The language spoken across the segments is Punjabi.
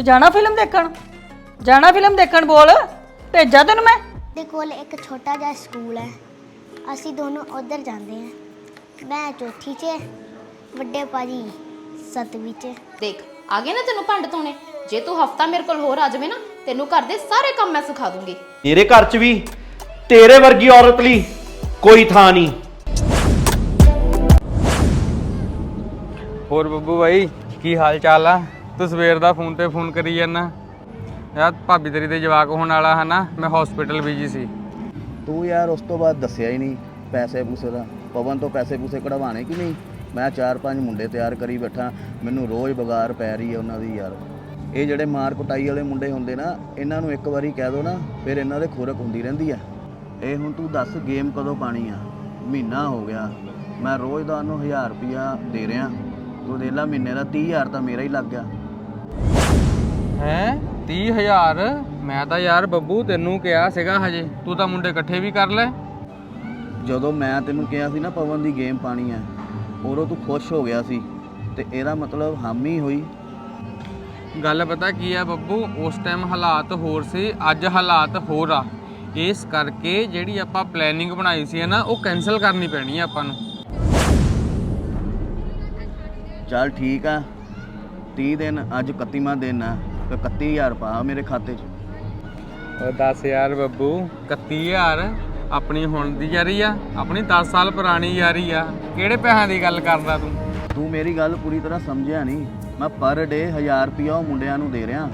ਤੂੰ ਜਾਣਾ ਫਿਲਮ ਦੇਖਣ? ਜਾਣਾ ਫਿਲਮ ਦੇਖਣ ਬੋਲ? ਭੇਜਾਂ ਤੈਨੂੰ ਮੈਂ? ਦੇ ਕੋਲ ਇੱਕ ਛੋਟਾ ਜਿਹਾ ਸਕੂਲ ਹੈ। ਅਸੀਂ ਦੋਨੋਂ ਉਧਰ ਜਾਂਦੇ ਹਾਂ। ਮੈਂ ਚੌਥੀ 'ਚ ਵੱਡੇ ਭਾਜੀ ਸੱਤਵੀਂ 'ਚ ਦੇਖ ਆ ਗਏ ਨਾ ਤੈਨੂੰ ਭੰਡ ਤੋਣੇ ਜੇ ਤੂੰ ਹਫਤਾ ਮੇਰੇ ਕੋਲ ਹੋਰ ਆ ਜਾਵੇਂ ਨਾ ਤੈਨੂੰ ਘਰ ਦੇ ਸਾਰੇ ਕੰਮ ਮੈਂ ਸਿਖਾ ਦੂੰਗੀ। ਮੇਰੇ ਘਰ 'ਚ ਵੀ ਤੇਰੇ ਵਰਗੀ ਔਰਤ ਲਈ ਕੋਈ ਥਾਂ ਨਹੀਂ। ਹੋਰ ਬੱਬੂ ਬਾਈ ਕੀ ਹਾਲ ਚਾਲ ਆ? ਤੂੰ ਸਵੇਰ ਦਾ ਫੋਨ ਤੇ ਫੋਨ ਕਰੀ ਜਾਂਦਾ ਯਾਰ ਭਾਬੀ ਤੇਰੀ ਦੇ ਜਵਾਕ ਹੋਣ ਵਾਲਾ ਹਨਾ, ਮੈਂ ਹਸਪੀਟਲ ਬੀਜੀ ਸੀ। ਤੂੰ ਯਾਰ ਉਸ ਤੋਂ ਬਾਅਦ ਦੱਸਿਆ ਹੀ ਨਹੀਂ, ਪੈਸੇ ਪੂਸੇ ਦਾ। ਪਵਨ ਤੋਂ ਪੈਸੇ ਪੂਸੇ ਕਢਵਾਣੇ ਕਿ ਨਹੀਂ? ਮੈਂ ਚਾਰ ਪੰਜ ਮੁੰਡੇ ਤਿਆਰ ਕਰੀ ਬੈਠਾ, ਮੈਨੂੰ ਰੋਜ਼ ਬਗਾਰ ਪੈ ਰਹੀ ਹੈ ਉਹਨਾਂ ਦੀ ਯਾਰ। ਇਹ ਜਿਹੜੇ ਮਾਰ ਕੁਟਾਈ ਵਾਲੇ ਮੁੰਡੇ ਹੁੰਦੇ ਨਾ, ਇਹਨਾਂ ਨੂੰ ਇੱਕ ਵਾਰੀ ਕਹਿ ਦੋ ਨਾ, ਫਿਰ ਇਹਨਾਂ ਦੇ ਖੁਰਕ ਹੁੰਦੀ ਰਹਿੰਦੀ ਆ। ਇਹ ਹੁਣ ਤੂੰ ਦੱਸ ਗੇਮ ਕਦੋਂ ਪਾਣੀ ਆ? ਮਹੀਨਾ ਹੋ ਗਿਆ। ਮੈਂ ਰੋਜ਼ ਦਾ ਉਹਨੂੰ 1000 ਰੁਪਿਆ ਦੇ ਰਿਹਾ। ਤੂੰ ਦੇ ਲਾ, ਮਹੀਨੇ ਦਾ 30000 ਤਾਂ ਮੇਰਾ ਹੀ ਲੱਗ ਗਿਆ। ਹੈ? 30000 ਮੈਂ ਤਾਂ ਯਾਰ ਬੱਬੂ ਤੈਨੂੰ ਕਿਹਾ ਸੀਗਾ ਹਜੇ। ਤੂੰ ਤਾਂ ਮੁੰਡੇ ਇਕੱਠੇ ਵੀ ਕਰ ਲੈ। ਜਦੋਂ ਮੈਂ ਤੈਨੂੰ ਕਿਹਾ ਸੀ ਨਾ ਪਵਨ ਦੀ ਗੇਮ ਪਾਣੀ ਆ ਉਦੋਂ ਤੂੰ ਖੁਸ਼ ਹੋ ਗਿਆ ਸੀ ਤੇ ਇਹਦਾ ਮਤਲਬ ਹਾਮੀ ਹੋਈ। ਗੱਲ ਪਤਾ ਕੀ ਆ ਬੱਬੂ ਉਸ ਟਾਈਮ ਹਾਲਾਤ ਹੋਰ ਸੀ ਅੱਜ ਹਾਲਾਤ ਹੋਰ ਆ। ਇਸ ਕਰਕੇ ਜਿਹੜੀ ਆਪਾਂ ਪਲੈਨਿੰਗ ਬਣਾਈ ਸੀ ਨਾ ਉਹ ਕੈਨਸਲ ਕਰਨੀ ਪੈਣੀ ਆ ਆਪਾਂ ਨੂੰ। ਚੱਲ ਠੀਕ ਆ 30 ਦਿਨ ਅੱਜ 31ਵਾਂ ਦਿਨ ਆ ਤੇ 31000 ਪਾ ਮੇਰੇ ਖਾਤੇ 'ਚ। ਉਹ 10000 ਬੱਬੂ 31000 ਆਪਣੀ ਹੁਣ ਦੀ ਯਾਰੀ ਆ ਆਪਣੀ 10 ਸਾਲ ਪੁਰਾਣੀ ਯਾਰੀ ਆ। ਕਿਹੜੇ ਪੈਸਿਆਂ ਦੀ ਗੱਲ ਕਰਦਾ ਤੂੰ? ਤੂੰ ਮੇਰੀ ਗੱਲ ਪੂਰੀ ਤਰ੍ਹਾਂ ਸਮਝਿਆ ਨਹੀਂ। ਮੈਂ ਪਰ ਡੇ 1000 ਰੁਪਿਆ ਉਹ ਮੁੰਡਿਆਂ ਨੂੰ ਦੇ ਰਿਹਾ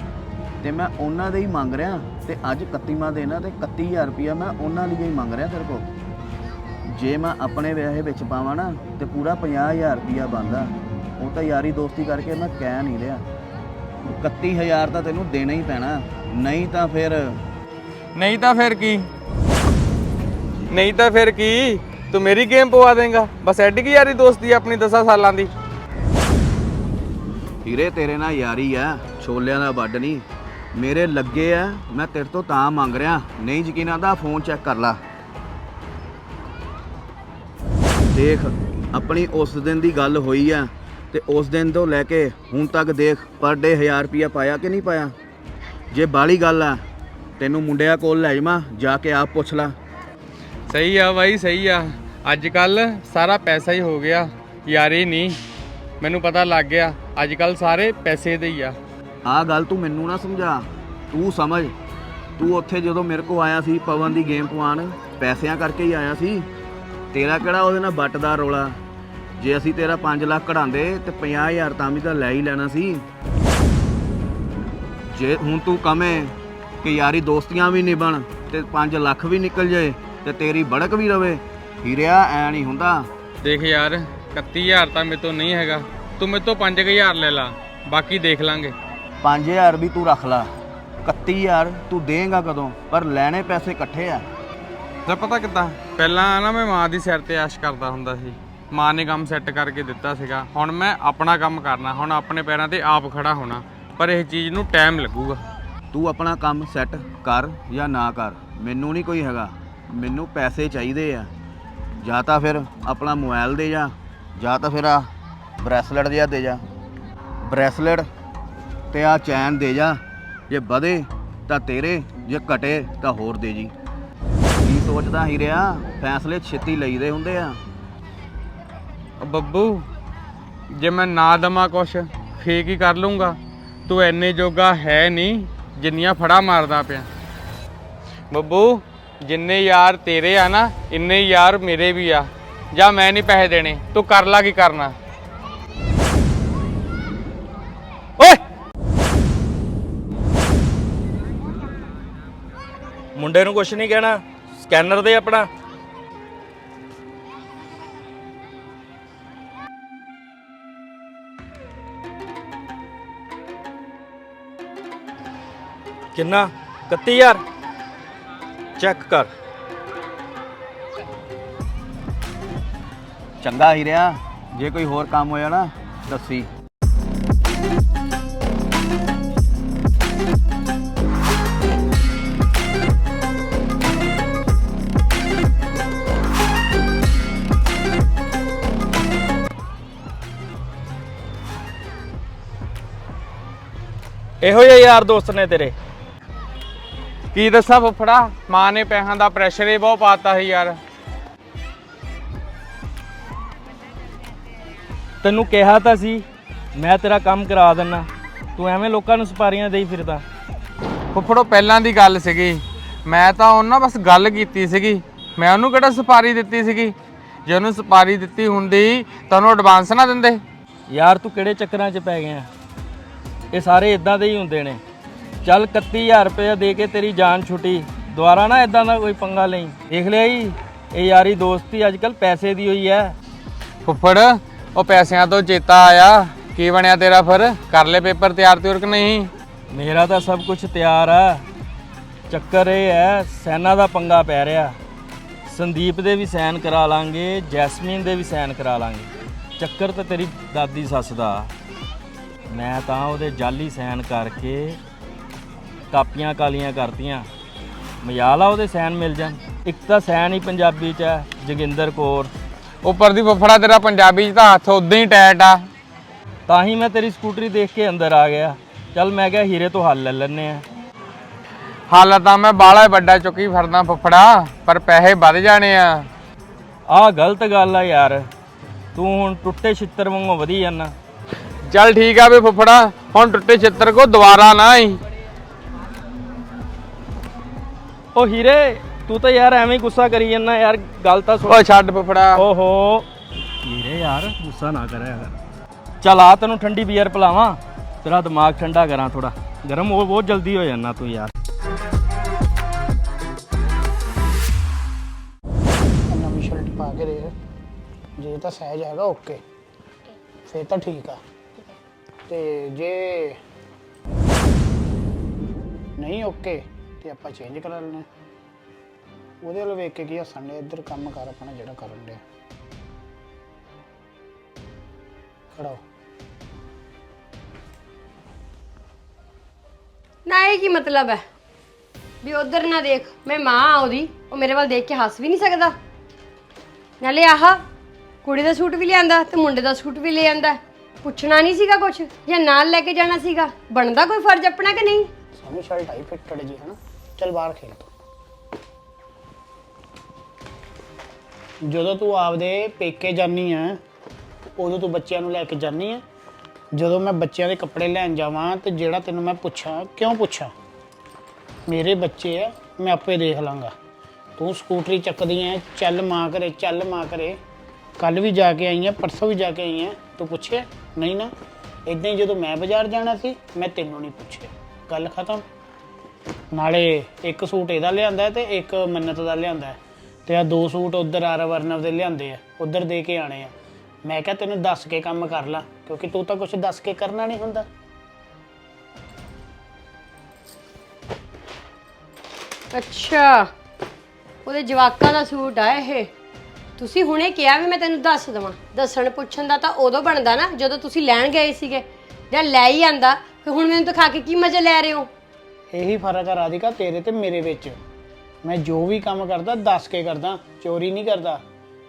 ਤੇ ਮੈਂ ਉਹਨਾਂ ਦੇ ਹੀ ਮੰਗ ਰਿਹਾ ਤੇ ਅੱਜ 31ਵਾਂ ਦਿਨ ਆ ਤੇ 31000 ਰੁਪਿਆ ਮੈਂ ਉਹਨਾਂ ਲਈ ਹੀ ਮੰਗ ਰਿਹਾ ਤੇਰੇ ਕੋਲ। ਜੇ ਮੈਂ ਆਪਣੇ ਵਿਆਹੇ ਵਿੱਚ ਪਾਵਾਂ ਨਾ ਤੇ ਪੂਰਾ 50000 ਰੁਪਿਆ ਬੰਦਾ ਉਹ ਤਾਂ ਯਾਰੀ ਦੋਸਤੀ ਕਰਕੇ ਮੈਂ ਕਹਿ ਨਹੀਂ ਰਿਹਾ। 31000 ਤਾਂ ਤੈਨੂੰ ਦੇਣਾ ਹੀ ਪੈਣਾ। ਨਹੀਂ ਤਾਂ ਫਿਰ ਨਹੀਂ ਤਾਂ ਫਿਰ ਕੀ? ਨਹੀਂ ਤਾਂ ਫਿਰ ਕੀ? ਤੂੰ ਮੇਰੀ ਗੇਮ ਪਵਾ ਦੇਂਗਾ। ਬਸ ਐਡੀ ਕੀ ਯਾਰੀ ਦੋਸਤੀ ਆ ਆਪਣੀ 10 ਸਾਲਾਂ ਦੀ। ਹੀਰੇ ਤੇਰੇ ਨਾਲ ਯਾਰੀ ਆ। ਛੋਲਿਆਂ ਦਾ ਵੱਡ ਨਹੀਂ। ਮੇਰੇ ਲੱਗੇ ਆ। ਮੈਂ ਤੇਰੇ ਤੋਂ ਤਾਂ ਮੰਗ ਰਿਹਾ। ਨਹੀਂ ਯਕੀਨ ਆਂਦਾ ਫੋਨ ਚੈੱਕ ਕਰ ਲਾ। ਦੇਖ ਆਪਣੀ ਉਸ ਦਿਨ ਦੀ ਗੱਲ ਹੋਈ ਆ। ਤੇ ਉਸ ਦਿਨ ਤੋਂ ਲੈ ਕੇ ਹੁਣ ਤੱਕ ਦੇਖ ਪਰ ਡੇ 1000 ਰੁਪਿਆ ਪਾਇਆ ਕਿ ਨਹੀਂ ਪਾਇਆ? ਜੇ ਬਾਲੀ ਗੱਲ ਆ ਤੈਨੂੰ ਮੁੰਡਿਆਂ ਕੋਲ ਲੈ ਜਾਵਾਂ ਜਾ ਕੇ ਆਪ ਪੁੱਛ ਲਾ। ਸਹੀ ਆ ਬਾਈ ਸਹੀ ਆ। ਅੱਜ ਕੱਲ ਸਾਰਾ ਪੈਸਾ ਹੀ ਹੋ ਗਿਆ। ਯਾਰੀ ਨਹੀਂ ਮੈਨੂੰ ਪਤਾ ਲੱਗ ਗਿਆ ਅੱਜ ਕੱਲ ਸਾਰੇ ਪੈਸੇ ਦੇ ਹੀ ਆ। ਆਹ ਗੱਲ ਤੂੰ ਮੈਨੂੰ ਨਾ ਸਮਝਾ। ਤੂੰ ਸਮਝ। ਤੂੰ ਉੱਥੇ ਜਦੋਂ ਮੇਰੇ ਕੋ ਆਇਆ ਸੀ ਪਵਨ ਦੀ ਗੇਮ ਪਵਾਨ ਪੈਸਿਆਂ ਕਰਕੇ ਹੀ ਆਇਆ ਸੀ। ਤੇਰਾ ਕਿਹੜਾ ਉਹਦੇ ਨਾਲ ਬੱਟ ਦਾ ਰੋਲਾ? ਜੇ ਅਸੀਂ ਤੇਰਾ 5 ਲੱਖ ਕਢਾਉਂਦੇ ਤੇ 50000 ਤਾਂ ਵੀ ਤਾਂ ਲੈ ਹੀ ਲੈਣਾ ਸੀ। ਜੇ ਹੁਣ ਤੂੰ ਕਵੇਂ ਕਿ ਯਾਰੀ ਦੋਸਤੀਆਂ ਵੀ ਨਿਭਣ ਤੇ 5 ਲੱਖ ਵੀ ਨਿਕਲ ਜਾਏ ਤੇ ਤੇਰੀ ਬੜਕ ਵੀ ਰਵੇ ਹੀਰਿਆ ਐ ਨਹੀਂ ਹੁੰਦਾ। ਦੇਖ ਯਾਰ 31000 ਤਾਂ ਮੇਰੇ ਤੋਂ ਨਹੀਂ ਹੈਗਾ। ਤੂੰ ਮੇਰੇ ਤੋਂ 5000 ਲੈ ਲਾ ਬਾਕੀ ਦੇਖ ਲਾਂਗੇ। 5000 ਵੀ ਤੂੰ ਰੱਖ ਲਾ। 31000 ਤੂੰ ਦੇਂਗਾ ਕਦੋਂ? ਪਰ ਲੈਣੇ ਪੈਸੇ ਇਕੱਠੇ ਆ। ਤਾਂ ਪਤਾ ਕਿੱਦਾਂ? ਪਹਿਲਾਂ ਨਾ ਮੈਂ ਮਾਂ ਦੀ ਸਿਰ ਤੇ ਆਸ਼ ਕਰਦਾ ਹੁੰਦਾ ਸੀ। ਮਾਂ ਨੇ ਕੰਮ ਸੈੱਟ ਕਰਕੇ ਦਿੱਤਾ ਸੀਗਾ। ਹੁਣ ਮੈਂ ਆਪਣਾ ਕੰਮ ਕਰਨਾ, ਹੁਣ ਆਪਣੇ ਪੈਰਾਂ ਤੇ ਆਪ ਖੜਾ ਹੋਣਾ, ਪਰ ਇਹ ਚੀਜ਼ ਨੂੰ ਟਾਈਮ ਲੱਗੂਗਾ। ਤੂੰ ਆਪਣਾ ਕੰਮ ਸੈੱਟ ਕਰ ਜਾਂ ਨਾ ਕਰ, ਮੈਨੂੰ ਨਹੀਂ ਕੋਈ ਹੈਗਾ। ਮੈਨੂੰ ਪੈਸੇ ਚਾਹੀਦੇ ਆ। ਜਾਂ ਤਾਂ ਫਿਰ ਆਪਣਾ ਮੋਬਾਈਲ ਦੇ ਜਾ, ਜਾਂ ਤਾਂ ਫਿਰ ਆ ਬ੍ਰੈਸਲੇਟ ਜਿਹਾ ਦੇ ਜਾ। ਬ੍ਰੈਸਲੇਟ ਤੇ ਆ ਚੈਨ ਦੇ ਜਾ। ਜੇ ਵਧੇ ਤਾਂ ਤੇਰੇ, ਜੇ ਘਟੇ ਤਾਂ ਹੋਰ ਦੇ ਜੀ। ਕੀ ਸੋਚਦਾ ਹੀਰਿਆ ਫੈਸਲੇ ਛੇਤੀ ਲਈਦੇ ਹੁੰਦੇ ਆ। ਉਹ ਬੱਬੂ, ਜੇ ਮੈਂ ਨਾ ਦਮਾ ਕੁਛ ਫੇਕ ਹੀ ਕਰ ਲੂੰਗਾ ਤੂੰ ਐਨੇ ਜੋਗਾ ਹੈ ਨਹੀਂ, ਜਿੰਨੀਆਂ ਫੜਾ ਮਾਰਦਾ ਪਿਆ। ਬੱਬੂ, ਜਿੰਨੇ ਯਾਰ ਤੇਰੇ ਆ ਨਾ, ਇੰਨੇ ਯਾਰ ਮੇਰੇ ਵੀ ਆ। ਜਾਂ ਮੈਂ ਨਹੀਂ ਪੈਸੇ ਦੇਣੇ, ਤੂੰ ਕਰ ਲਾ ਕੀ ਕਰਨਾ। ਓਏ! ਮੁੰਡੇ ਨੂੰ ਕੁਛ ਨਹੀਂ ਕਹਿਣਾ, ਸਕੈਨਰ ਦੇ ਆਪਣਾ। ਕਿੰਨਾ? 31000 ਚੈੱਕ ਕਰ। ਚੰਗਾ ਹੀਰਿਆ ਜੇ ਕੋਈ ਹੋਰ ਕੰਮ ਹੋਇਆ ਨਾ ਦੱਸੀ। ਇਹੋ ਜਿਹੇ ਯਾਰ ਦੋਸਤ ਨੇ ਤੇਰੇ। ਕੀ ਦੱਸਾਂ ਫੁੱਫੜਾ? ਮਾਂ ਨੇ ਪੈਸਿਆਂ ਦਾ ਪ੍ਰੈਸ਼ਰ ਹੀ ਬਹੁਤ ਪਾਤਾ ਸੀ ਯਾਰ। ਤੈਨੂੰ ਕਿਹਾ ਤਾਂ ਸੀ ਮੈਂ ਤੇਰਾ ਕੰਮ ਕਰਾ ਦਿੰਨਾ। ਤੂੰ ਐਵੇਂ ਲੋਕਾਂ ਨੂੰ ਸਪਾਰੀਆਂ ਦੇਈ ਫਿਰਦਾ। ਫੁੱਫੜੋ ਪਹਿਲਾਂ ਦੀ ਗੱਲ ਸੀਗੀ। ਮੈਂ ਤਾਂ ਉਹਨਾਂ ਬਸ ਗੱਲ ਕੀਤੀ ਸੀਗੀ। ਮੈਂ ਉਹਨੂੰ ਕਿਹੜਾ ਸਪਾਰੀ ਦਿੱਤੀ ਸੀਗੀ? ਜੇ ਉਹਨੂੰ ਸਪਾਰੀ ਦਿੱਤੀ ਹੁੰਦੀ ਤਾਂ ਉਹਨੂੰ ਐਡਵਾਂਸ ਨਾ ਦਿੰਦੇ। ਯਾਰ ਤੂੰ ਕਿਹੜੇ ਚੱਕਰਾਂ 'ਚ ਪੈ ਗਿਆ? ਇਹ ਸਾਰੇ ਇਦਾਂ ਦੇ ਹੀ ਹੁੰਦੇ ਨੇ। ਚੱਲ 31000 ਰੁਪਏ ਦੇ ਕੇ ਤੇਰੀ ਜਾਨ ਛੁੱਟੀ। ਦੁਬਾਰਾ ਨਾ ਇਦਾਂ ਦਾ ਕੋਈ ਪੰਗਾ ਲਈ। ਦੇਖ ਲਿਆ ਜੀ ਇਹ ਯਾਰੀ ਦੋਸਤੀ ਅੱਜ ਕੱਲ ਪੈਸੇ ਦੀ ਹੋਈ ਹੈ ਫੁੱਫੜ ਉਹ ਪੈਸਿਆਂ ਤੋਂ ਚੇਤਾ ਆਇਆ। ਕੀ ਬਣਿਆ ਤੇਰਾ ਫਿਰ? ਕਰ ਲੈ ਪੇਪਰ ਤਿਆਰ ਤਿਉਰ ਕਿ ਨਹੀਂ? ਮੇਰਾ ਤਾਂ ਸਭ ਕੁਝ ਤਿਆਰ ਆ। ਚੱਕਰ ਇਹ ਹੈ ਸੈਨਾ ਦਾ ਪੰਗਾ ਪੈ ਰਿਹਾ। ਸੰਦੀਪ ਦੇ ਵੀ ਸਾਈਨ ਕਰਾ ਲਾਂਗੇ ਜੈਸਮੀਨ ਦੇ ਵੀ ਸਾਈਨ ਕਰਾ ਲਾਂਗੇ। ਚੱਕਰ ਤਾਂ ਤੇਰੀ ਦਾਦੀ ਸੱਸ ਦਾ। ਮੈਂ ਤਾਂ ਉਹਦੇ ਜਾਲੀ ਸਾਈਨ ਕਰਕੇ ਕਾਪੀਆਂ ਕਾਲੀਆਂ ਕਰਤੀਆਂ। ਮਜਾਲ ਆ ਉਹਦੇ ਸਾਈਨ ਮਿਲ ਜਾਣ। ਇੱਕ ਤਾਂ ਸਾਈਨ ਹੀ ਪੰਜਾਬੀ ਚ ਹੈ ਜੋਗਿੰਦਰ ਕੌਰ। ਉੱਪਰ ਦੀ ਫੁੱਫੜਾ ਤੇਰਾ ਪੰਜਾਬੀ 'ਚ ਤਾਂ ਹੱਥ ਉਦਾਂ ਹੀ ਟੈਟ ਆ। ਤਾਂ ਹੀ ਮੈਂ ਤੇਰੀ ਸਕੂਟਰੀ ਦੇਖ ਕੇ ਅੰਦਰ ਆ ਗਿਆ। ਚੱਲ ਮੈਂ ਕਿਹਾ ਹੀਰੇ ਤੋਂ ਹੱਲ ਲੈ ਲੈਨੇ ਆ ਹਾਲ ਤਾਂ ਮੈਂ ਬਾਹਲਾ ਵੱਡਾ ਚੁੱਕੀ ਫਿਰਦਾ ਫੁੱਫੜਾ ਪਰ ਪੈਸੇ ਵੱਧ ਜਾਣੇ ਆ। ਆਹ ਗਲਤ ਗੱਲ ਆ ਯਾਰ। ਤੂੰ ਹੁਣ ਟੁੱਟੇ ਛਿੱਤਰ ਵਾਂਗੂ ਵਧੀ ਜਾਂਦਾ ਚੱਲ ਠੀਕ ਆ ਵੀ ਫੁੱਫੜਾ ਹੁਣ ਟੁੱਟੇ ਛਿੱਤਰ ਕੋ ਦੁਬਾਰਾ ਨਾ ਆਈ। ਉਹ ਹੀਰੇ ਤੂੰ ਤਾਂ ਯਾਰ ਐਵੇਂ ਹੀ ਗੁੱਸਾ ਕਰੀ ਜਾਂਦਾ ਯਾਰ ਗੱਲ ਤਾਂ ਸੁਣ। ਓ ਛੱਡ ਫੁੱਫੜਾ। ਓਹੋ। ਹੀਰੇ ਯਾਰ ਗੁੱਸਾ ਨਾ ਕਰ। ਚੱਲ ਆ ਤੈਨੂੰ ਠੰਡੀ ਬੀਅਰ ਪਿਲਾਵਾਂ ਤੇਰਾ ਦਿਮਾਗ ਠੰਡਾ ਕਰਾਂ ਥੋੜਾ ਗਰਮ ਉਹ ਬਹੁਤ ਜਲਦੀ ਹੋ ਜਾਂਦਾ ਤੂੰ ਯਾਰ। ਨਵੀਂ ਸ਼ਰਟ ਪਾ ਕੇ ਜੇ ਤਾਂ ਸਹਿਜ ਹੈਗਾ ਓਕੇ। ਫੇਰ ਤਾਂ ਠੀਕ ਆ। ਤੇ ਜੇ ਨਹੀਂ ਓਕੇ। ਤੇ ਆਪਾਂ ਚੇਂਜ ਕਰਾ ਲੈਣਾ। ਉਹਦੇ ਵੱਲ ਵੇਖ ਕੇ ਕੀ ਹੱਸਣ ਦੇ ਇੱਧਰ ਕੰਮ ਕਰ ਆਪਣਾ ਜਿਹੜਾ ਕਰਨ ਦੇ ਖੜਾ ਹੋ। ਨਾ ਇਹ ਕੀ ਮਤਲਬ ਹੈ? ਵੀ ਉਧਰ ਨਾ ਦੇਖ ਮੈਂ ਮਾਂ ਆ ਉਹਦੀ ਉਹ ਮੇਰੇ ਵੱਲ ਦੇਖ ਕੇ ਹੱਸ ਵੀ ਨਹੀਂ ਸਕਦਾ। ਨਾਲੇ ਆਹ ਕੁੜੀ ਦਾ ਸੂਟ ਵੀ ਲਿਆਂਦਾ ਤੇ ਮੁੰਡੇ ਦਾ ਸੂਟ ਵੀ ਲੈ ਆਂਦਾ। ਪੁੱਛਣਾ ਨਹੀਂ ਸੀਗਾ ਕੁਝ ਜਾਂ ਨਾਲ ਲੈ ਕੇ ਜਾਣਾ ਸੀਗਾ। ਬਣਦਾ ਕੋਈ ਫਰਜ਼ ਆਪਣਾ ਕਿ ਨਹੀਂ? ਸੋਹਣੀ ਸ਼ਰਟ ਆਈ ਫਿੱਟਡ ਜੀ ਹਨਾ? ਚਲ ਬਾਹਰ ਖੇਡ। ਜਦੋਂ ਤੂੰ ਆਪਦੇ ਪੇਕੇ ਜਾਨੀ ਆ ਉਦੋਂ ਤੂੰ ਬੱਚਿਆਂ ਨੂੰ ਲੈ ਕੇ ਜਾਨੀ ਆ ਜਦੋਂ ਮੈਂ ਬੱਚਿਆਂ ਦੇ ਕੱਪੜੇ ਲੈਣ ਜਾਵਾਂ ਤੇ ਜਿਹੜਾ ਤੈਨੂੰ ਮੈਂ ਪੁੱਛਾਂ, ਕਿਉਂ ਪੁੱਛਾਂ? ਮੇਰੇ ਬੱਚੇ ਆ, ਮੈਂ ਆਪੇ ਦੇਖ ਲਾਂਗਾ। ਤੂੰ ਸਕੂਟਰੀ ਚੱਕਦੀ ਐ, ਚੱਲ ਮਾਂ ਕਰੇ ਚੱਲ ਮਾਂ ਕਰੇ ਕੱਲ ਵੀ ਜਾ ਕੇ ਆਈ ਐ, ਪਰਸੋਂ ਵੀ ਜਾ ਕੇ ਆਈ ਐ। ਤੂੰ ਪੁੱਛਿਆ? ਨਹੀਂ ਨਾ। ਇਦਾਂ ਹੀ ਜਦੋਂ ਮੈਂ ਬਾਜ਼ਾਰ ਜਾਣਾ ਸੀ, ਮੈਂ ਤੈਨੂੰ ਨਹੀਂ ਪੁੱਛਿਆ। ਗੱਲ ਖਤਮ। ਨਾਲੇ ਇੱਕ ਸੂਟ ਇਹਦਾ ਲਿਆਂਦਾ ਤੇ ਇੱਕ ਮੰਨਤ ਦਾ ਲਿਆਂਦਾ। ਹੈ ਤੇ ਆ ਦੋ ਸੂਟ ਉਧਰ ਆਰ ਦੇ ਲਿਆਂਦੇ ਆ, ਉਧਰ ਦੇ ਕੇ ਆਣੇ ਆ। ਮੈਂ ਕਿਹਾ ਤੈਨੂੰ ਦੱਸ ਕੇ ਕੰਮ ਕਰ ਲਾ, ਕਿਉਂਕਿ ਤੂੰ ਤਾਂ ਕੁਝ ਦੱਸ ਕੇ ਕਰਨਾ ਨਹੀਂ ਹੁੰਦਾ। ਅੱਛਾ, ਉਹਦੇ ਜਵਾਕਾਂ ਦਾ ਸੂਟ ਆ ਇਹ। ਤੁਸੀਂ ਹੁਣੇ ਕਿਹਾ ਵੀ ਮੈਂ ਤੈਨੂੰ ਦੱਸ ਦਵਾਂ। ਦੱਸਣ ਪੁੱਛਣ ਦਾ ਤਾਂ ਉਦੋਂ ਬਣਦਾ ਨਾ, ਜਦੋਂ ਤੁਸੀਂ ਲੈਣ ਗਏ ਸੀਗੇ। ਜਾਂ ਲੈ ਹੀ ਆਂਦਾ, ਫਿਰ ਹੁਣ ਮੈਨੂੰ ਦਿਖਾ ਕੇ ਕੀ ਮਜ਼ਾ ਲੈ ਰਹੇ ਹੋ? ਇਹੀ ਫ਼ਰਕ ਆ ਰਾਧਿਕਾ, ਤੇਰੇ ਤੇ ਮੇਰੇ ਵਿੱਚ। ਮੈਂ ਜੋ ਵੀ ਕੰਮ ਕਰਦਾ, ਦੱਸ ਕੇ ਕਰਦਾ, ਚੋਰੀ ਨਹੀਂ ਕਰਦਾ।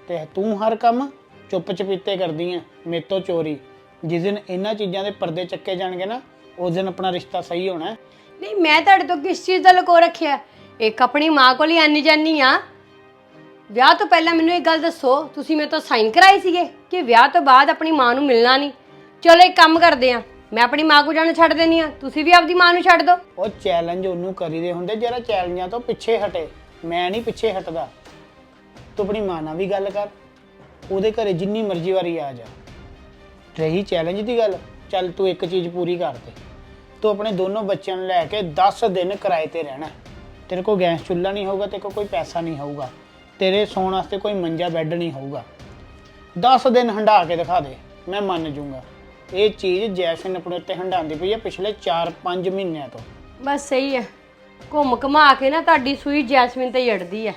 ਤੇ ਤੂੰ ਹਰ ਕੰਮ ਚੁੱਪ ਚਪੀਤੇ ਕਰਦੀ ਆ, ਮੇਰੇ ਤੋਂ ਚੋਰੀ। ਜਿਸ ਦਿਨ ਇਹਨਾਂ ਚੀਜ਼ਾਂ ਦੇ ਪਰਦੇ ਚੱਕੇ ਜਾਣਗੇ ਨਾ, ਉਸ ਦਿਨ ਆਪਣਾ ਰਿਸ਼ਤਾ ਸਹੀ ਹੋਣਾ। ਹੈ ਨਹੀਂ, ਮੈਂ ਤੁਹਾਡੇ ਤੋਂ ਕਿਸ ਚੀਜ਼ ਦਾ ਲੁਕੋ ਰੱਖਿਆ? ਇੱਕ ਆਪਣੀ ਮਾਂ ਕੋਲ ਹੀ ਆਨੀ ਜਾਨੀ ਆ। ਵਿਆਹ ਤੋਂ ਪਹਿਲਾਂ ਮੈਨੂੰ ਇੱਕ ਗੱਲ ਦੱਸੋ, ਤੁਸੀਂ ਮੇਰੇ ਤੋਂ ਸਾਈਨ ਕਰਾਏ ਸੀਗੇ ਕਿ ਵਿਆਹ ਤੋਂ ਬਾਅਦ ਆਪਣੀ ਮਾਂ ਨੂੰ ਮਿਲਣਾ ਨਹੀਂ? ਚਲੋ, ਇੱਕ ਕੰਮ ਕਰਦੇ ਆ। ਮੈਂ ਆਪਣੀ ਮਾਂ ਕੋ ਜਾਣਾ ਛੱਡ ਦੇਣੀ ਆ ਤੁਸੀਂ ਵੀ ਆਪਦੀ ਮਾਂ ਨੂੰ ਛੱਡ ਦਿਓ। ਉਹ ਚੈਲੰਜ ਉਹਨੂੰ ਕਰੀਦੇ ਹੁੰਦੇ, ਜਿਹੜਾ ਚੈਲੰਜਾਂ ਤੋਂ ਪਿੱਛੇ ਹਟੇ। ਮੈਂ ਨਹੀਂ ਪਿੱਛੇ ਹਟਦਾ। ਤੂੰ ਆਪਣੀ ਮਾਂ ਨਾਲ ਵੀ ਗੱਲ ਕਰ। ਉਹਦੇ ਘਰੇ ਜਿੰਨੀ ਮਰਜ਼ੀ ਵਾਰੀ ਆ ਜਾ। ਰਹੀ ਚੈਲੰਜ ਦੀ ਗੱਲ, ਚੱਲ ਤੂੰ ਇੱਕ ਚੀਜ਼ ਪੂਰੀ ਕਰ ਦੇ। ਤੂੰ ਆਪਣੇ ਦੋਨੋਂ ਬੱਚਿਆਂ ਨੂੰ ਲੈ ਕੇ 10 ਦਿਨ ਕਿਰਾਏ ਤੇ ਰਹਿਣਾ। ਤੇਰੇ ਕੋਲ ਗੈਸ ਚੁੱਲ੍ਹਾ ਨਹੀਂ ਹੋਊਗਾ, ਤੇਰੇ ਕੋਲ ਕੋਈ ਪੈਸਾ ਨਹੀਂ ਹੋਊਗਾ। ਤੇਰੇ ਸੌਣ ਵਾਸਤੇ ਕੋਈ ਮੰਜਾ, ਬੈੱਡ ਨਹੀਂ ਹੋਊਗਾ। 10 ਦਿਨ ਹੰਡਾ ਕੇ ਦਿਖਾ ਦੇ, ਮੈਂ ਮੰਨ ਜਾਊਂਗਾ ਇਹ ਚੀਜ਼ ਜੈਸਨ ਆਪਣੇ ਉੱਤੇ ਹੰਡਾਉਂਦੀ ਪਈ ਹੈ ਪਿਛਲੇ 4-5 ਮਹੀਨਿਆਂ ਤੋਂ। ਬਸ ਸਹੀ ਹੈ। ਘੁੰਮ ਘਮਾ ਕੇ ਨਾ ਤੁਹਾਡੀ ਸੂਈ ਜੈਸਮਿਨ ਤੇ ਹੀ ਅੜਦੀ ਹੈ।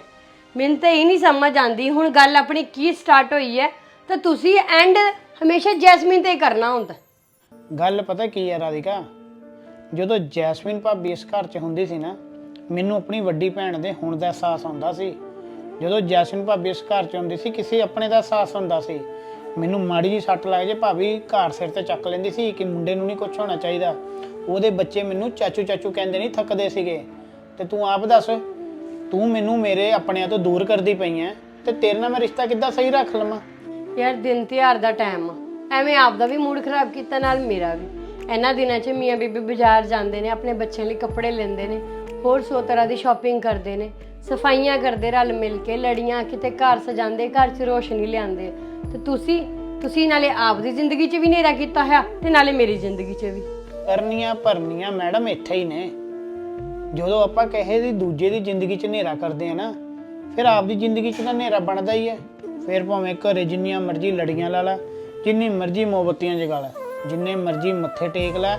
ਮੈਨੂੰ ਤਾਂ ਇਹ ਨਹੀਂ ਸਮਝ ਆਂਦੀ ਹੁਣ ਗੱਲ ਆਪਣੀ ਕੀ ਸਟਾਰਟ ਹੋਈ ਹੈ ਤਾਂ ਤੁਸੀਂ ਐਂਡ ਹਮੇਸ਼ਾ ਜੈਸਮਿਨ ਤੇ ਹੀ ਕਰਨਾ ਹੁੰਦਾ ਗੱਲ ਪਤਾ ਕੀ ਹੈ ਰਾਧਿਕਾ? ਜਦੋਂ ਜੈਸਮਿਨ ਭਾਬੀ ਇਸ ਘਰ 'ਚ ਹੁੰਦੀ ਸੀ ਨਾ ਮੈਨੂੰ ਆਪਣੀ ਵੱਡੀ ਭੈਣ ਦੇ ਹੁਣ ਦਾ ਅਹਿਸਾਸ ਹੁੰਦਾ ਸੀ। ਜਦੋਂ ਜੈਸਮਿਨ ਭਾਬੀ ਇਸ ਘਰ 'ਚ ਹੁੰਦੀ ਸੀ ਕਿਸੇ ਆਪਣੇ ਦਾ ਅਹਿਸਾਸ ਹੁੰਦਾ ਸੀ। ਮੈਨੂੰ ਮਾੜੀ ਜੀ ਸੱਟ ਲੱਗ ਜੇ, ਭਾਬੀ ਘਰ ਸਿਰ ਤੇ ਚੱਕ ਲੈਂਦੀ ਸੀ ਕਿ ਮੁੰਡੇ ਨੂੰ ਨਹੀਂ ਕੁਝ ਹੋਣਾ ਚਾਹੀਦਾ। ਉਹਦੇ ਬੱਚੇ ਮੈਨੂੰ ਚਾਚੂ ਚਾਚੂ ਕਹਿੰਦੇ ਨਹੀਂ ਥੱਕਦੇ ਸੀਗੇ। ਤੇ ਤੂੰ ਆਪ ਦੱਸ, ਤੂੰ ਮੈਨੂੰ ਮੇਰੇ ਆਪਣਿਆਂ ਤੋਂ ਦੂਰ ਕਰਦੀ ਪਈ ਐ, ਤੇ ਤੇਰੇ ਨਾਲ ਮੈਂ ਰਿਸ਼ਤਾ ਕਿੱਦਾਂ ਸਹੀ ਰੱਖ ਲਵਾਂ? ਯਾਰ, ਦਿਨ ਤਿਉਹਾਰ ਦਾ ਟਾਈਮ ਐਵੇਂ ਆਪ ਦਾ ਵੀ ਮੂਡ ਖਰਾਬ ਕੀਤਾ, ਨਾਲ ਮੇਰਾ ਵੀ। ਇਹਨਾਂ ਦਿਨਾਂ 'ਚ ਮੀਆਂ ਬੀਬੀ ਬਾਜ਼ਾਰ ਜਾਂਦੇ ਨੇ, ਆਪਣੇ ਬੱਚਿਆਂ ਲਈ ਕੱਪੜੇ ਲੈਂਦੇ ਨੇ, ਹੋਰ ਸੌ ਤਰ੍ਹਾਂ ਦੀ ਸ਼ਾਪਿੰਗ ਕਰਦੇ ਨੇ, ਸਫਾਈਆਂ ਕਰਦੇ ਰਲ ਮਿਲ ਕੇ, ਲੜੀਆਂ ਕਿਤੇ ਘਰ ਸਜਾਉਂਦੇ, ਘਰ 'ਚ ਰੋਸ਼ਨੀ ਲਿਆਉਂਦੇ। ਤੇ ਤੁਸੀਂ ਤੁਸੀਂ ਨਾਲੇ ਆਪ ਦੀ ਜ਼ਿੰਦਗੀ 'ਚ ਵੀ ਹਨੇਰਾ ਕੀਤਾ ਹੋਇਆ ਤੇ ਨਾਲੇ ਮੇਰੀ ਜ਼ਿੰਦਗੀ 'ਚ ਵੀ। ਕਰਨੀਆਂ ਭਰਨੀਆਂ ਮੈਡਮ ਇੱਥੇ ਹੀ ਨੇ। ਜਦੋਂ ਆਪਾਂ ਕਹੇ ਦੀ ਦੂਜੇ ਦੀ ਜ਼ਿੰਦਗੀ 'ਚ ਹਨੇਰਾ ਕਰਦੇ ਆ ਨਾ ਫਿਰ ਆਪ ਦੀ ਜ਼ਿੰਦਗੀ 'ਚ ਤਾਂ ਹਨੇਰਾ ਬਣਦਾ ਹੀ ਹੈ। ਫਿਰ ਭਾਵੇਂ ਘਰੇ ਜਿੰਨੀਆਂ ਮਰਜ਼ੀ ਲੜੀਆਂ ਲਾ ਲਾ ਜਿੰਨੀ ਮਰਜ਼ੀ ਮੋਮਬੱਤੀਆਂ ਜਗਾ ਲੈ ਜਿੰਨੇ ਮਰਜ਼ੀ ਮੱਥੇ ਟੇਕ ਲੈ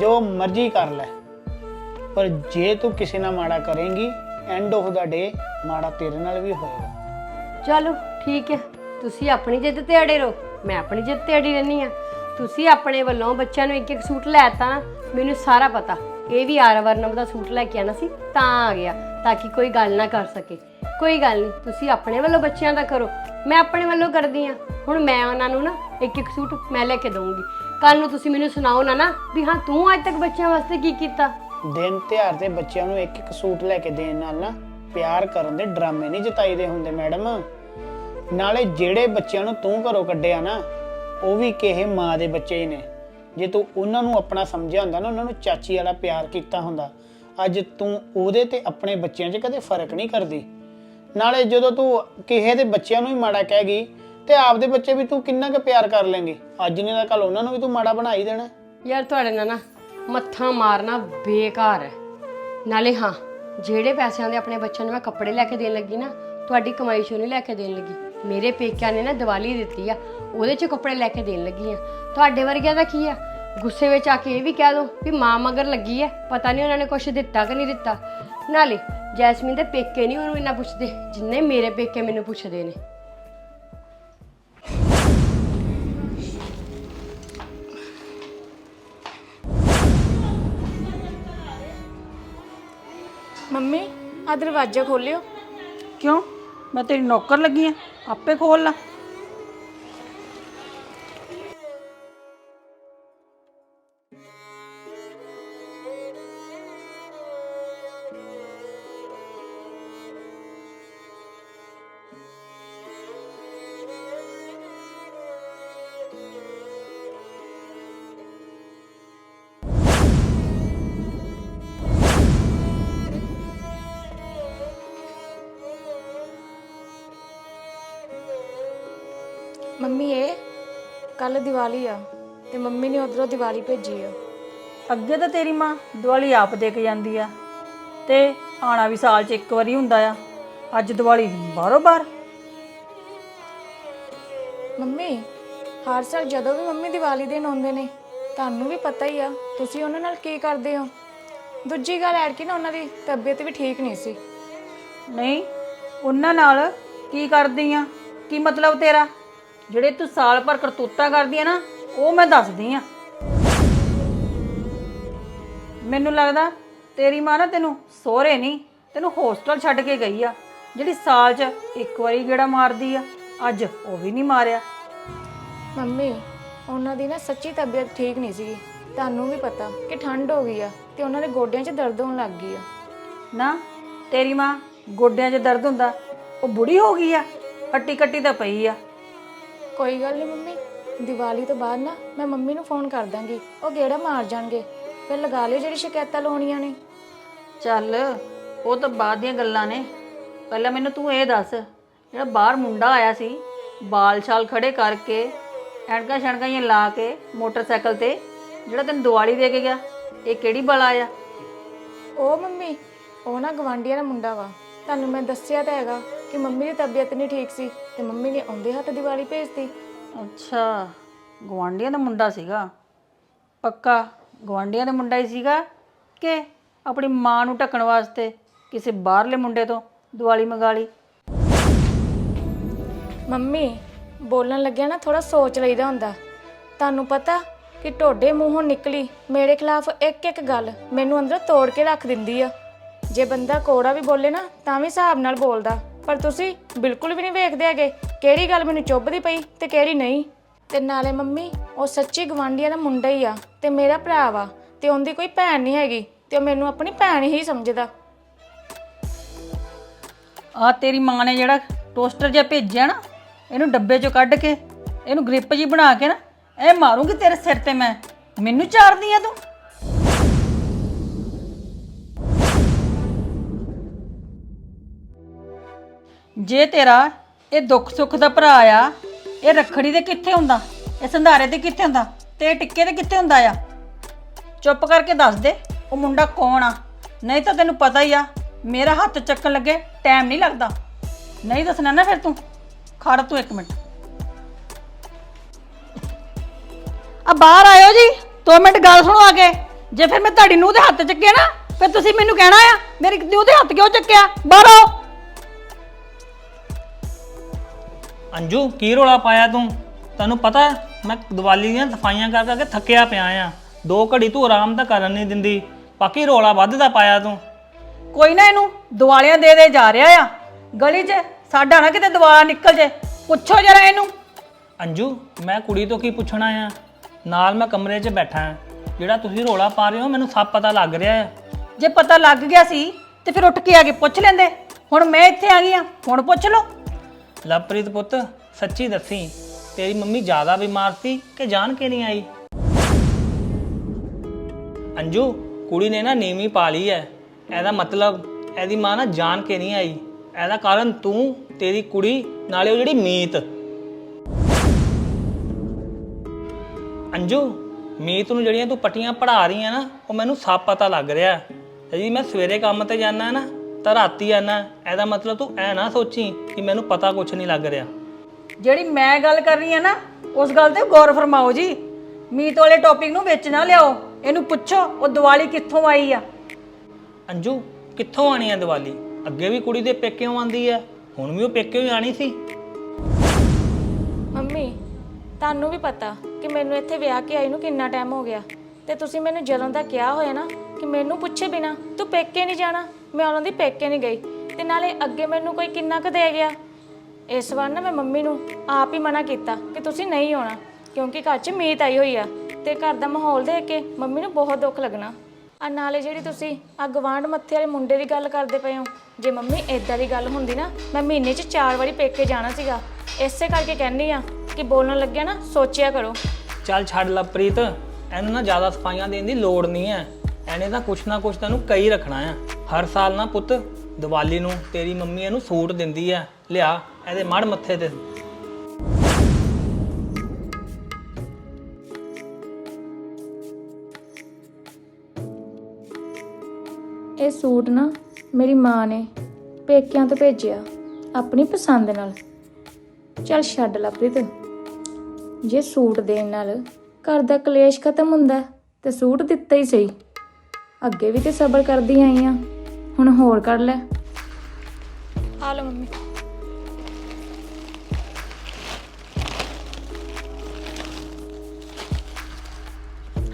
ਜੋ ਮਰਜ਼ੀ ਕਰ ਲੈ। ਪਰ ਜੇ ਤੂੰ ਕਿਸੇ ਨਾਲ ਮਾੜਾ ਕਰੇਂਗੀ ਐਂਡ ਆਫ ਦਾ ਡੇ ਮਾੜਾ ਤੇਰੇ ਨਾਲ ਵੀ ਹੋਏਗਾ। ਚਲੋ ਠੀਕ ਹੈ। ਤੁਸੀਂ ਆਪਣੀ ਜਿੱਦ ਤੇ ਅੜੇ ਰਹੋ, ਮੈਂ ਆਪਣੀ ਜਿੱਦ ਤੇ ਅੜੀ ਰਹਿਣੀ ਆ ਤੁਸੀਂ ਆਪਣੇ ਵੱਲੋਂ ਬੱਚਿਆਂ ਨੂੰ ਇੱਕ ਇੱਕ ਸੂਟ ਲੈ ਤਾ ਨਾ ਮੈਨੂੰ ਸਾਰਾ ਪਤਾ। ਇਹ ਵੀ ਆਰ ਦਾ ਸੂਟ ਲੈ ਕੇ ਆਣਾ ਸੀ, ਤਾਂ ਆ ਗਿਆ, ਤਾਂ ਕਿ ਕੋਈ ਗੱਲ ਨਾ ਕਰ ਸਕੇ। ਕੋਈ ਗੱਲ ਨਹੀਂ, ਤੁਸੀਂ ਆਪਣੇ ਵੱਲੋਂ ਬੱਚਿਆਂ ਦਾ ਕਰੋ, ਮੈਂ ਆਪਣੇ ਵੱਲੋਂ ਕਰਦੀ ਆ ਹੁਣ ਮੈਂ ਉਹਨਾਂ ਨੂੰ ਨਾ ਇੱਕ ਇੱਕ ਸੂਟ ਮੈਂ ਲੈ ਕੇ ਦਊਂਗੀ। ਕੱਲ ਨੂੰ ਤੁਸੀਂ ਮੈਨੂੰ ਸੁਣਾਓ ਨਾ ਨਾ, ਵੀ ਹਾਂ, ਤੂੰ ਅੱਜ ਤੱਕ ਬੱਚਿਆਂ ਵਾਸਤੇ ਕੀ ਕੀਤਾ? ਦਿਨ ਤਿਉਹਾਰ ਤੇ ਬੱਚਿਆਂ ਨੂੰ ਇੱਕ ਇੱਕ ਸੂਟ ਲੈ ਕੇ ਦੇਣ ਨਾਲ ਨਾ, ਪਿਆਰ ਕਰਨ ਦੇ ਡਰਾਮੇ ਨਹੀਂ ਜਤਾਈਦੇ ਹੁੰਦੇ, ਮੈਡਮ। ਨਾਲੇ ਜਿਹੜੇ ਬੱਚਿਆਂ ਨੂੰ ਤੂੰ ਘਰੋਂ ਕੱਢਿਆ ਨਾ, ਉਹ ਵੀ ਕਿਸੇ ਮਾਂ ਦੇ ਬੱਚੇ ਹੀ ਨੇ। ਜੇ ਤੂੰ ਉਹਨਾਂ ਨੂੰ ਆਪਣਾ ਸਮਝਿਆ ਹੁੰਦਾ ਨਾ, ਉਹਨਾਂ ਨੂੰ ਚਾਚੀ ਵਾਲਾ ਪਿਆਰ ਕੀਤਾ ਹੁੰਦਾ, ਅੱਜ ਤੂੰ ਉਹਦੇ ਤੇ ਆਪਣੇ ਬੱਚਿਆਂ 'ਚ ਕਦੇ ਫ਼ਰਕ ਨਹੀਂ ਕਰਦੀ। ਨਾਲੇ ਜਦੋਂ ਤੂੰ ਕਿਸੇ ਦੇ ਬੱਚਿਆਂ ਨੂੰ ਹੀ ਮਾੜਾ ਕਹਿ ਗਈ, ਤੇ ਆਪਦੇ ਬੱਚੇ ਵੀ ਤੂੰ ਕਿੰਨਾ ਕੁ ਪਿਆਰ ਕਰ ਲੇਂਗੀ। ਅੱਜ ਨਹੀਂ ਤਾਂ ਕੱਲ ਉਹਨਾਂ ਨੂੰ ਵੀ ਤੂੰ ਮਾੜਾ ਬਣਾ ਹੀ ਦੇਣਾ। ਯਾਰ ਤੁਹਾਡੇ ਨਾਲ ਨਾ ਮੱਥਾ ਮਾਰਨਾ ਬੇਕਾਰ ਹੈ। ਨਾਲੇ ਹਾਂ, ਜਿਹੜੇ ਪੈਸਿਆਂ ਦੇ ਆਪਣੇ ਬੱਚਿਆਂ ਨੂੰ ਮੈਂ ਕੱਪੜੇ ਲੈ ਕੇ ਦੇਣ ਲੱਗੀ ਨਾ, ਤੁਹਾਡੀ ਕਮਾਈ ਚੋਂ ਨਹੀਂ ਲੈ ਕੇ ਦੇਣ ਲੱਗੀ। ਮੇਰੇ ਪੇਕਿਆਂ ਨੇ ਨਾ ਦੀਵਾਲੀ ਦਿੱਤੀ ਆ ਉਹਦੇ ਚ ਕੱਪੜੇ ਲੈ ਕੇ ਦੇਣ ਲੱਗੀ ਆ। ਤੁਹਾਡੇ ਵਰਗਿਆਂ ਦਾ ਕੀ ਆ? ਗੁੱਸੇ ਵਿੱਚ ਆ ਕੇ ਇਹ ਵੀ ਕਹਿ ਦੋ ਵੀ ਮਾਂ ਮਗਰ ਲੱਗੀ ਐ ਪਤਾ ਨਹੀਂ ਉਹਨਾਂ ਨੇ ਕੁਝ ਦਿੱਤਾ ਕਿ ਨਹੀਂ ਦਿੱਤਾ। ਨਾਲੇ ਜੈਸਮੀਨ ਦੇ ਪੇਕੇ ਨਹੀਂ ਉਹਨੂੰ ਇੰਨਾ ਪੁੱਛਦੇ ਜਿੰਨੇ ਮੇਰੇ ਪੇਕੇ ਮੈਨੂੰ ਪੁੱਛਦੇ ਨੇ। ਮੰਮੀ ਆ ਦਰਵਾਜ਼ਾ ਖੋਲਿਓ। ਕਿਉਂ? ਮੈਂ ਤੇਰੀ ਨੌਕਰ ਲੱਗੀ ਆ। ਆਪੇ ਖੋਲ ਲਾ। ਕੱਲ ਦੀਵਾਲੀ ਆ ਤੇ ਮੰਮੀ ਨੇ ਉਧਰੋਂ ਦੀਵਾਲੀ ਭੇਜੀ ਆ। ਅੱਗੇ ਤਾਂ ਤੇਰੀ ਮਾਂ ਦੀਵਾਲੀ ਆਪ ਦੇ ਕੇ ਜਾਂਦੀ ਆ ਤੇ ਆਣਾ ਵੀ ਸਾਲ 'ਚ ਇੱਕ ਵਾਰੀ ਹੁੰਦਾ ਆ। ਅੱਜ ਦੀਵਾਲੀ ਬਾਹਰੋਂ ਬਾਹਰ। ਮੰਮੀ ਹਰ ਸਾਲ ਜਦੋਂ ਵੀ ਮੰਮੀ ਦੀਵਾਲੀ ਦੇਣ ਆਉਂਦੇ ਨੇ ਤੁਹਾਨੂੰ ਵੀ ਪਤਾ ਹੀ ਆ ਤੁਸੀਂ ਉਹਨਾਂ ਨਾਲ ਕੀ ਕਰਦੇ ਹੋ? ਦੂਜੀ ਗੱਲ ਐਡ ਕਿ ਨਾ ਉਹਨਾਂ ਦੀ ਤਬੀਅਤ ਵੀ ਠੀਕ ਨਹੀਂ ਸੀ। ਨਹੀਂ ਉਹਨਾਂ ਨਾਲ ਕੀ ਕਰਦੀ ਆ? ਕੀ ਮਤਲਬ ਤੇਰਾ? ਜਿਹੜੇ ਤੂੰ ਸਾਲ ਭਰ ਕਰਤੂਤਾਂ ਕਰਦੀ ਆ ਨਾ ਉਹ ਮੈਂ ਦੱਸਦੀ ਆ। ਮੈਨੂੰ ਲੱਗਦਾ ਤੇਰੀ ਮਾਂ ਨਾ ਤੈਨੂੰ ਸਹੁਰੇ ਨਹੀਂ ਤੈਨੂੰ ਹੋਸਟਲ ਛੱਡ ਕੇ ਗਈ ਆ ਜਿਹੜੀ ਸਾਲ 'ਚ ਇੱਕ ਵਾਰੀ ਗੇੜਾ ਮਾਰਦੀ ਆ ਅੱਜ ਉਹ ਵੀ ਨਹੀਂ ਮਾਰਿਆ। ਮੰਮੀ ਉਹਨਾਂ ਦੀ ਨਾ ਸੱਚੀ ਤਬੀਅਤ ਠੀਕ ਨਹੀਂ ਸੀਗੀ। ਤੁਹਾਨੂੰ ਵੀ ਪਤਾ ਕਿ ਠੰਡ ਹੋ ਗਈ ਆ ਤੇ ਉਹਨਾਂ ਦੇ ਗੋਡਿਆਂ 'ਚ ਦਰਦ ਹੋਣ ਲੱਗ ਗਈ ਆ। ਨਾ ਤੇਰੀ ਮਾਂ ਗੋਡਿਆਂ 'ਚ ਦਰਦ ਹੁੰਦਾ ਉਹ ਬੁੜੀ ਹੋ ਗਈ ਆ ਹੱਟੀ ਕੱਟੀ ਤਾਂ ਪਈ ਆ। ਕੋਈ ਗੱਲ ਨਹੀਂ ਮੰਮੀ ਦੀਵਾਲੀ ਤੋਂ ਬਾਅਦ ਨਾ ਮੈਂ ਮੰਮੀ ਨੂੰ ਫੋਨ ਕਰ ਦਾਂਗੀ ਉਹ ਗੇੜਾ ਮਾਰ ਜਾਣਗੇ ਫਿਰ ਲਗਾ ਲਿਓ ਜਿਹੜੀ ਸ਼ਿਕਾਇਤਾਂ ਲਾਉਣੀਆਂ ਨੇ। ਚੱਲ ਉਹ ਤਾਂ ਬਾਅਦ ਦੀਆਂ ਗੱਲਾਂ ਨੇ ਪਹਿਲਾਂ ਮੈਨੂੰ ਤੂੰ ਇਹ ਦੱਸ ਜਿਹੜਾ ਬਾਹਰ ਮੁੰਡਾ ਆਇਆ ਸੀ ਬਾਲ ਛਾਲ ਖੜੇ ਕਰਕੇ ਐਣਕਾਂ ਛਣਕਾਂ ਜਿਹੀਆਂ ਲਾ ਕੇ ਮੋਟਰਸਾਈਕਲ ਤੇ ਜਿਹੜਾ ਤੈਨੂੰ ਦਿਵਾਲੀ ਦੇ ਕੇ ਗਿਆ ਇਹ ਕਿਹੜੀ ਬਲਾ ਆ ਉਹ ਮੰਮੀ ਉਹ ਨਾ ਗਵਾਂਡੀਆਂ ਦਾ ਮੁੰਡਾ ਵਾ ਤੁਹਾਨੂੰ ਮੈਂ ਦੱਸਿਆ ਤਾਂ ਹੈਗਾ। ਕਿ ਮੰਮੀ ਦੀ ਤਬੀਅਤ ਨਹੀਂ ਠੀਕ ਸੀ ਤੇ ਮੰਮੀ ਨੇ ਆਉਂਦੇ ਹੱਥ ਦੀਵਾਲੀ ਭੇਜਤੀ। ਅੱਛਾ ਗਵਾਂਡੀਆਂ ਦਾ ਮੁੰਡਾ ਸੀਗਾ। ਪੱਕਾ ਗਵਾਂਡੀਆਂ ਦਾ ਮੁੰਡਾ ਹੀ ਸੀਗਾ ਕਿ ਆਪਣੀ ਮਾਂ ਨੂੰ ਢੱਕਣ ਵਾਸਤੇ ਕਿਸੇ ਬਾਹਰਲੇ ਮੁੰਡੇ ਤੋਂ ਦਿਵਾਲੀ ਮੰਗਾ ਲਈ? ਮੰਮੀ ਬੋਲਣ ਲੱਗਿਆ ਨਾ ਥੋੜਾ ਸੋਚ ਲਈਦਾ ਹੁੰਦਾ। ਤੁਹਾਨੂੰ ਪਤਾ ਕਿ ਟੋਡੇ ਮੂੰਹੋਂ ਨਿਕਲੀ ਮੇਰੇ ਖਿਲਾਫ ਇੱਕ ਇੱਕ ਗੱਲ ਮੈਨੂੰ ਅੰਦਰ ਤੋੜ ਕੇ ਰੱਖ ਦਿੰਦੀ ਆ। ਜੇ ਬੰਦਾ ਕੋੜਾ ਵੀ ਬੋਲੇ ਨਾ ਤਾਂ ਵੀ ਹਿਸਾਬ ਨਾਲ ਬੋਲਦਾ। ਪਰ ਤੁਸੀਂ ਬਿਲਕੁਲ ਵੀ ਨਹੀਂ ਵੇਖਦੇ ਹੈਗੇ। ਕਿਹੜੀ ਗੱਲ ਮੈਨੂੰ ਚੁੱਭਦੀ ਪਈ ਤੇ ਕਿਹੜੀ ਨਹੀਂ? ਤੇ ਨਾਲੇ ਮੰਮੀ, ਉਹ ਸੱਚੀ ਗਵਾਂਢੀਆਂ ਦਾ ਮੁੰਡਾ ਹੀ ਆ ਤੇ ਮੇਰਾ ਭਰਾ ਵਾ ਤੇ ਉਹਦੀ ਕੋਈ ਭੈਣ ਨਹੀਂ ਹੈਗੀ ਤੇ ਉਹ ਮੈਨੂੰ ਆਪਣੀ ਭੈਣ ਹੀ ਸਮਝਦਾ। ਆ ਤੇਰੀ ਮਾਂ ਨੇ ਜਿਹੜਾ ਟੋਸਟਰ ਜਿਹਾ ਭੇਜਿਆ ਨਾ, ਇਹਨੂੰ ਡੱਬੇ 'ਚੋਂ ਕੱਢ ਕੇ, ਇਹਨੂੰ ਗ੍ਰਿਪ ਜੀ ਬਣਾ ਕੇ ਨਾ, ਇਹ ਮਾਰੂੰਗੀ ਤੇਰੇ ਸਿਰ ਤੇ ਮੈਂ। ਮੈਨੂੰ ਚਾਰਦੀ ਆ ਤੂੰ? ਜੇ ਤੇਰਾ ਇਹ ਦੁੱਖ ਸੁੱਖ ਦਾ ਭਰਾ ਆ, ਇਹ ਰੱਖੜੀ ਦੇ ਕਿੱਥੇ ਹੁੰਦਾ? ਇਹ ਸੰਧਾਰੇ ਤੇ ਕਿੱਥੇ ਹੁੰਦਾ? ਤੇ ਇਹ ਟਿੱਕੇ ਤੇ ਕਿੱਥੇ ਹੁੰਦਾ ਆ? ਚੁੱਪ ਕਰਕੇ ਦੱਸ ਦੇ, ਉਹ ਮੁੰਡਾ ਕੌਣ ਆ? ਨਹੀਂ ਤਾਂ ਤੈਨੂੰ ਪਤਾ ਹੀ ਆ, ਮੇਰਾ ਹੱਥ ਚੱਕਣ ਲੱਗੇ ਟਾਈਮ ਨਹੀਂ ਲੱਗਦਾ। ਨਹੀਂ ਦੱਸਣਾ ਨਾ ਫਿਰ ਤੂੰ। ਖੜ ਤੂੰ ਇੱਕ ਮਿੰਟ। ਆ ਬਾਹਰ ਆਇਓ ਜੀ 2 ਮਿੰਟ ਗੱਲ ਸੁਣੋ ਆ ਕੇ। ਜੇ ਫਿਰ ਮੈਂ ਤੁਹਾਡੀ ਨੂੰਹ ਦੇ ਹੱਥ ਚੱਕਿਆ ਨਾ, ਫਿਰ ਤੁਸੀਂ ਮੈਨੂੰ ਕਹਿਣਾ ਆ, ਮੇਰੀ ਨੂੰਹ ਦੇ ਹੱਥ ਕਿਉਂ ਚੱਕਿਆ? ਬਾਹਰ ਆਓ। ਅੰਜੂ ਕੀ ਰੋਲਾ ਪਾਇਆ ਤੂੰ? ਤੈਨੂੰ ਪਤਾ ਮੈਂ ਦੀਵਾਲੀ ਦੀਆਂ ਸਫਾਈਆਂ ਕਰ ਕਰਕੇ ਥੱਕਿਆ ਪਿਆ ਆ। ਦੋ ਘੜੀ ਤੂੰ ਆਰਾਮ ਤਾਂ ਕਰਨ ਨਹੀਂ ਦਿੰਦੀ। ਬਾਕੀ ਰੋਲਾ ਵੱਧਦਾ ਪਾਇਆ ਤੂੰ। ਕੋਈ ਨਾ ਇਹਨੂੰ ਦਿਵਾਲੀਆਂ ਦੇ ਦੇ ਜਾ ਰਿਹਾ ਆ। ਗਲੀ 'ਚ ਸਾਡਾ ਨਾ ਕਿਤੇ ਦਿਵਾਲਾ ਨਿਕਲ ਜੇ। ਪੁੱਛੋ ਜਰਾ ਇਹਨੂੰ। ਅੰਜੂ ਮੈਂ ਕੁੜੀ ਤੋਂ ਕੀ ਪੁੱਛਣਾ ਆ? ਨਾਲ ਮੈਂ ਕਮਰੇ 'ਚ ਬੈਠਾ ਆ। ਜਿਹੜਾ ਤੁਸੀਂ ਰੋਲਾ ਪਾ ਰਹੇ ਹੋ ਮੈਨੂੰ ਸਭ ਪਤਾ ਲੱਗ ਰਿਹਾ ਹੈ ਜੇ ਪਤਾ ਲੱਗ ਗਿਆ ਸੀ ਤੇ ਫਿਰ ਉੱਠ ਕੇ ਆ ਕੇ ਪੁੱਛ ਲੈਂਦੇ। ਹੁਣ ਮੈਂ ਇੱਥੇ ਆ ਗਈ ਆ। ਹੁਣ ਪੁੱਛ ਲਓ। ਲਵਪ੍ਰੀਤ ਪੁੱਤ, ਸੱਚੀ ਦੱਸੀ, ਤੇਰੀ ਮੰਮੀ ਜ਼ਿਆਦਾ ਬਿਮਾਰ ਸੀ ਕਿ ਜਾਣ ਕੇ ਨਹੀਂ ਆਈ? ਅੰਜੂ, ਕੁੜੀ ਨੇ ਨਾ ਨੀਵੀਂ ਪਾ ਲਈ ਹੈ ਇਹਦਾ ਮਤਲਬ, ਇਹਦੀ ਮਾਂ ਨਾ ਜਾਣ ਕੇ ਨਹੀਂ ਆਈ? ਇਹਦਾ ਕਾਰਨ ਤੂੰ, ਤੇਰੀ ਕੁੜੀ, ਨਾਲੇ ਉਹ ਜਿਹੜੀ ਮੀਤ। ਅੰਜੂ, ਮੀਤ ਨੂੰ ਜਿਹੜੀਆਂ ਤੂੰ ਪੱਟੀਆਂ ਪੜਾ ਰਹੀ ਆ ਨਾ, ਉਹ ਮੈਨੂੰ ਸਭ ਪਤਾ ਲੱਗ ਰਿਹਾ। ਜੀ ਮੈਂ ਸਵੇਰੇ ਕੰਮ ਤੇ ਜਾਣਾ ਨਾ ਤਾਂ ਰਾਤੀ ਆਣਾ ਇਹਦਾ ਮਤਲਬ ਤੂੰ ਐ ਨਾ ਸੋਚੀ ਕਿ ਮੈਨੂੰ ਪਤਾ ਕੁਝ ਨਹੀਂ ਲੱਗ ਰਿਹਾ। ਜਿਹੜੀ ਮੈਂ ਗੱਲ ਕਰ ਰਹੀ ਆ ਨਾ ਉਸ ਗੱਲ ਤੇ ਗੌਰ ਫਰਮਾਓ ਜੀ। ਮੀਤ ਵਾਲੇ ਟੌਪਿਕ ਨੂੰ ਵਿੱਚ ਨਾ ਲਿਆਓ। ਇਹਨੂੰ ਪੁੱਛੋ ਉਹ ਦੀਵਾਲੀ ਕਿੱਥੋਂ ਆਈ ਆ? ਅੰਜੂ ਕਿੱਥੋਂ ਆਣੀ ਹੈ ਦੀਵਾਲੀ? ਅੱਗੇ ਵੀ ਕੁੜੀ ਦੇ ਪੇਕਿਓਂ ਆਂਦੀ ਹੈ ਹੁਣ ਵੀ ਉਹ ਪੇਕਿਓਂ ਹੀ ਆਣੀ ਸੀ। ਮੰਮੀ ਤੁਹਾਨੂੰ ਵੀ ਪਤਾ ਕਿ ਮੈਨੂੰ ਇੱਥੇ ਵਿਆਹ ਕੇ ਆਈ ਨੂੰ ਕਿੰਨਾ ਟਾਈਮ ਹੋ ਗਿਆ। ਤੇ ਤੁਸੀਂ ਮੈਨੂੰ ਜਦੋਂ ਦਾ ਕਿਹਾ ਹੋਇਆ ਨਾ ਕਿ ਮੈਨੂੰ ਪੁੱਛੇ ਬਿਨਾ ਤੂੰ ਪੇਕੇ ਨਹੀਂ ਜਾਣਾ। ਮੈਂ ਉਹਨਾਂ ਦੀ ਪੇਕੇ ਨਹੀਂ ਗਈ ਤੇ ਨਾਲੇ ਅੱਗੇ ਮੈਨੂੰ ਕੋਈ ਕਿੰਨਾ ਕੁ ਦੇ ਗਿਆ। ਇਸ ਵਾਰ ਨਾ ਮੈਂ ਮੰਮੀ ਨੂੰ ਆਪ ਹੀ ਮਨਾ ਕੀਤਾ ਕਿ ਤੁਸੀਂ ਨਹੀਂ ਆਉਣਾ, ਕਿਉਂਕਿ ਘਰ 'ਚ ਮੀਤ ਆਈ ਹੋਈ ਆ ਤੇ ਘਰ ਦਾ ਮਾਹੌਲ ਦੇਖ ਕੇ ਮੰਮੀ ਨੂੰ ਬਹੁਤ ਦੁੱਖ ਲੱਗਣਾ। ਆ ਨਾਲੇ ਜਿਹੜੀ ਤੁਸੀਂ ਆ ਗਵਾਂਢ ਮੱਥੇ ਵਾਲੇ ਮੁੰਡੇ ਦੀ ਗੱਲ ਕਰਦੇ ਪਏ ਹੋ, ਜੇ ਮੰਮੀ ਏਦਾਂ ਦੀ ਗੱਲ ਹੁੰਦੀ ਨਾ, ਮੈਂ ਮਹੀਨੇ 'ਚ ਚਾਰ ਵਾਰੀ ਪੇਕੇ ਜਾਣਾ ਸੀਗਾ। ਇਸੇ ਕਰਕੇ ਕਹਿੰਦੀ ਆ ਕਿ ਬੋਲਣ ਲੱਗਿਆ ਨਾ, ਸੋਚਿਆ ਕਰੋ। ਚੱਲ ਛੱਡ ਲਵਪ੍ਰੀਤ, ਇਹਨੂੰ ਨਾ ਜ਼ਿਆਦਾ ਸਫਾਈਆਂ ਦੇਣ ਦੀ ਲੋੜ ਨਹੀਂ ਹੈ। ਇਹਨੇ ਤਾਂ ਕੁਛ ਨਾ ਕੁਛ ਤੈਨੂੰ ਕਈ ਰੱਖਣਾ ਆ ਹਰ ਸਾਲ ਨਾ ਪੁੱਤ, ਦੀਵਾਲੀ ਨੂੰ ਤੇਰੀ ਮੰਮੀ ਇਹਨੂੰ ਸੂਟ ਦਿੰਦੀ ਆ ਲਿਆ, ਇਹਦੇ ਮੜ ਮੱਥੇ ਤੇ। ਇਹ ਸੂਟ ਨਾ ਮੇਰੀ ਮਾਂ ਨੇ ਪੇਕਿਆਂ ਤੋਂ ਭੇਜਿਆ, ਆਪਣੀ ਪਸੰਦ ਨਾਲ। ਚੱਲ ਛੱਡ ਲਪ੍ਰੀਤ ਜੇ ਸੂਟ ਦੇਣ ਨਾਲ ਘਰ ਦਾ ਕਲੇਸ਼ ਖਤਮ ਹੁੰਦਾ ਤੇ ਸੂਟ ਦਿੱਤਾ ਹੀ ਸਹੀ। ਅੱਗੇ ਵੀ ਤੇ ਸਬਰ ਕਰਦੀ ਆਈ ਆ। ਹੁਣ ਹੋਰ ਕਰ ਲੈ। ਆ ਲਓ ਮੰਮੀ।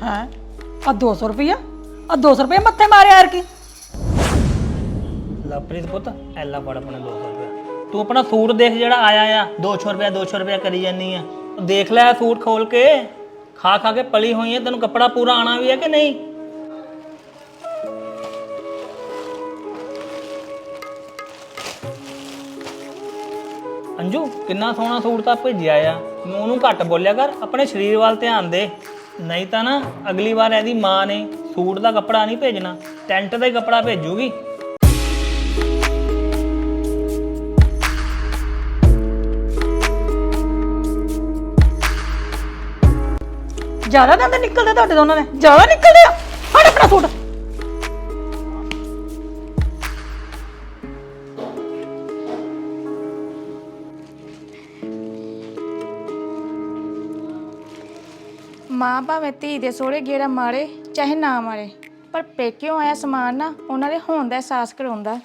ਹੈ? ਆ 200 ਰੁਪਇਆ ਆ 200 ਰੁਪਏ ਮੱਥੇ ਮਾਰਿਆ ਯਾਰ ਕੀ? ਲਵਪ੍ਰੀਤ ਪੁੱਤ ਐਲਾ ਫੜ ਆਪਣਾ 200 ਰੁਪਏ ਤੂੰ ਆਪਣਾ ਸੂਟ ਦੇਖ ਜਿਹੜਾ ਆਇਆ ਆ 200 ਰੁਪਏ 200 ਰੁਪਏ ਕਰੀ ਜਾਨੀ ਆ। ਦੇਖ ਲੈ ਸੂਟ ਖੋਲ ਕੇ। ਖਾ ਖਾ ਕੇ ਪਲੀ ਹੋਈ ਹੈ ਤੈਨੂੰ ਕੱਪੜਾ ਪੂਰਾ ਆਣਾ ਵੀ ਹੈ ਕਿ ਨਹੀਂ? ਅੰਜੂ, ਕਿੰਨਾ ਸੋਹਣਾ ਸੂਟ ਤਾਂ ਭੇਜਿਆ ਆ। ਮੂੰਹ ਨੂੰ ਘੱਟ ਬੋਲਿਆ ਕਰ, ਆਪਣੇ ਸਰੀਰ ਵੱਲ ਧਿਆਨ ਦੇ। ਨਹੀਂ ਤਾਂ ਨਾ, ਅਗਲੀ ਵਾਰ ਇਹਦੀ ਮਾਂ ਨੇ ਸੂਟ ਦਾ ਕੱਪੜਾ ਨਹੀਂ ਭੇਜਣਾ, ਟੈਂਟ ਦਾ ਹੀ ਕੱਪੜਾ ਭੇਜੂਗੀ। ਜ਼ਿਆਦਾ ਦੰਦ ਨਿਕਲਦੇ ਤੁਹਾਡੇ ਦੋਨਾਂ ਦੇ, ਜ਼ਿਆਦਾ ਨਿਕਲਦੇ ਆ। ਫੜ ਆਪਣਾ ਸੂਟ। ਮਾਂ ਭਾਵੇਂ ਧੀ ਦੇ ਸੋਹਰੇ ਗੇੜਾ ਮਾਰੇ, ਚਾਹੇ ਨਾ ਮਾਰੇ, ਪਰ ਪੇਕਿਓ ਆਇਆ ਸਮਾਨ ਨਾ ਉਹਨਾਂ ਦੇ ਹੋਣ ਦਾ ਅਹਿਸਾਸ ਕਰਾਉਂਦਾ।